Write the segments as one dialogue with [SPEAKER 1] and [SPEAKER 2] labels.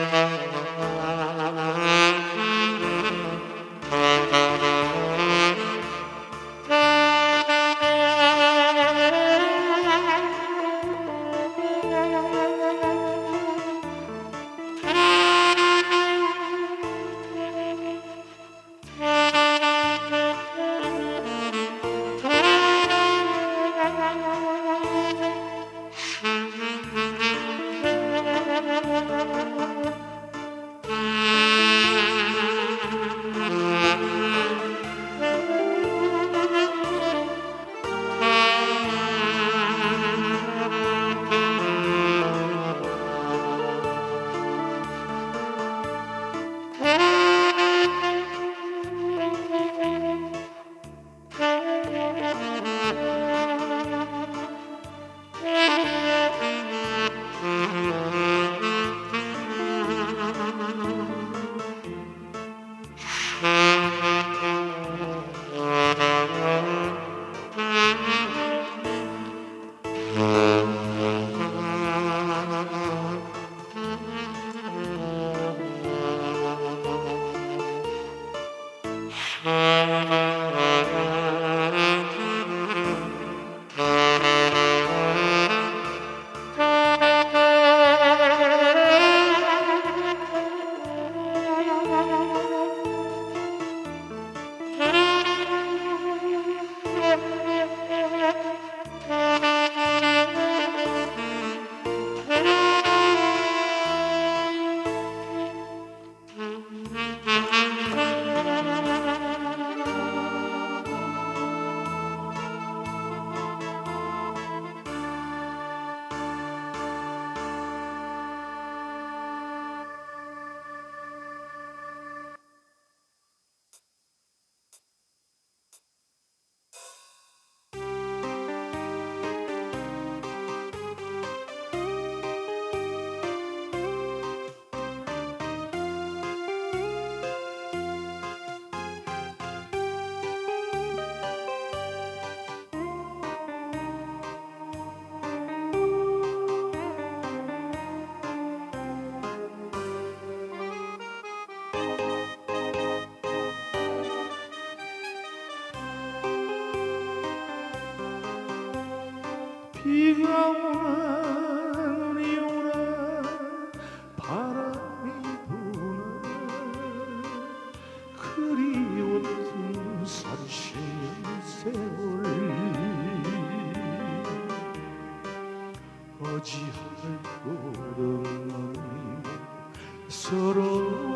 [SPEAKER 1] Thank you. 비가 오나 눈이 오나 바람이 부나 그리웠던 삼십 세월 어찌할 곳없는 서러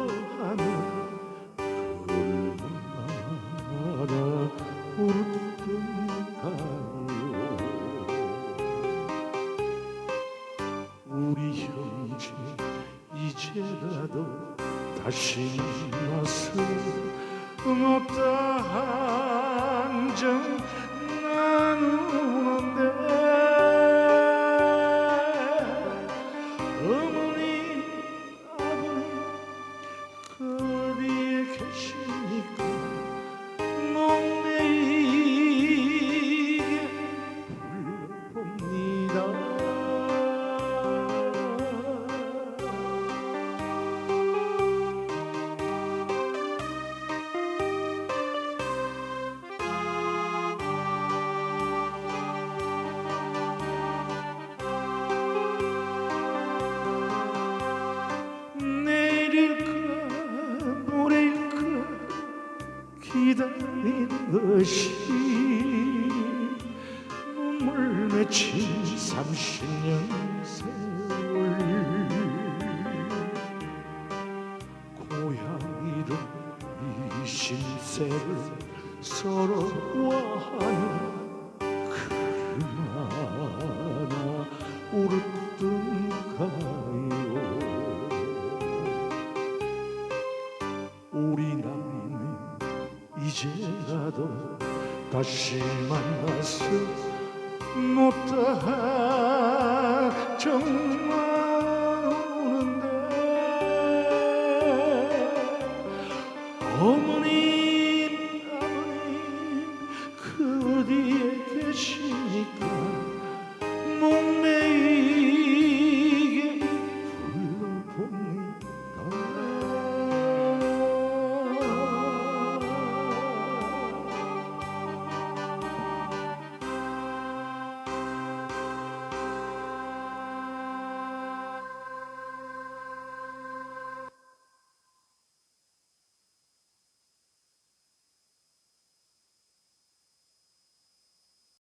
[SPEAKER 1] 만나서 못다 한점 것이 눈물 맺힌 삼십 년 세월 고향 이름 이 신세를 서러워하여 이제라도 다시 만나서 못다 정말 오는데 어머